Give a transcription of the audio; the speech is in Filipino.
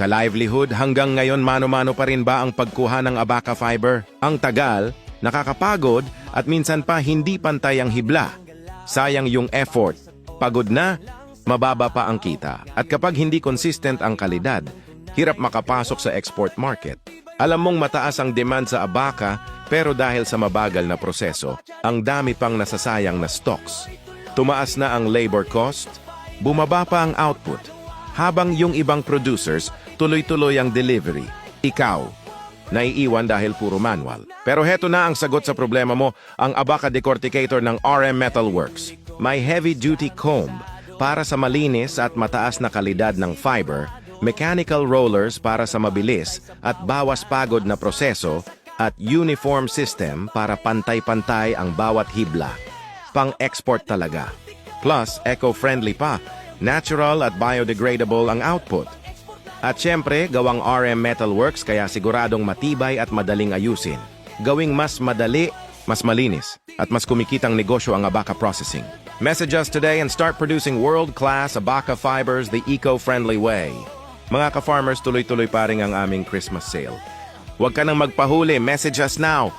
Ka-livelihood hanggang ngayon mano-mano pa rin ba ang pagkuha ng abaca fiber? Ang tagal, nakakapagod at minsan pa hindi pantay ang hibla. Sayang yung effort. Pagod na, mababa pa ang kita. At kapag hindi consistent ang kalidad, hirap makapasok sa export market. Alam mong mataas ang demand sa abaca pero dahil sa mabagal na proseso, ang dami pang nasasayang na stocks. Tumaas na ang labor cost, bumaba pa ang output, habang yung ibang producers tuloy-tuloy ang delivery. Ikaw, naiiwan dahil puro manual. Pero heto na ang sagot sa problema mo, ang Abaca Decorticator ng RM Metalworks. May heavy-duty comb para sa malinis at mataas na kalidad ng fiber, mechanical rollers para sa mabilis at bawas pagod na proseso, at uniform system para pantay-pantay ang bawat hibla. Pang-export talaga. Plus, eco-friendly pa. Natural at biodegradable ang output. At syempre, gawang RM Metalworks kaya siguradong matibay at madaling ayusin. Gawing mas madali, mas malinis, at mas kumikitang negosyo ang Abaca Processing. Message us today and start producing world-class Abaca fibers the eco-friendly way. Mga ka-farmers, tuloy-tuloy pa rin ang aming Christmas sale. Huwag ka nang magpahuli, message us now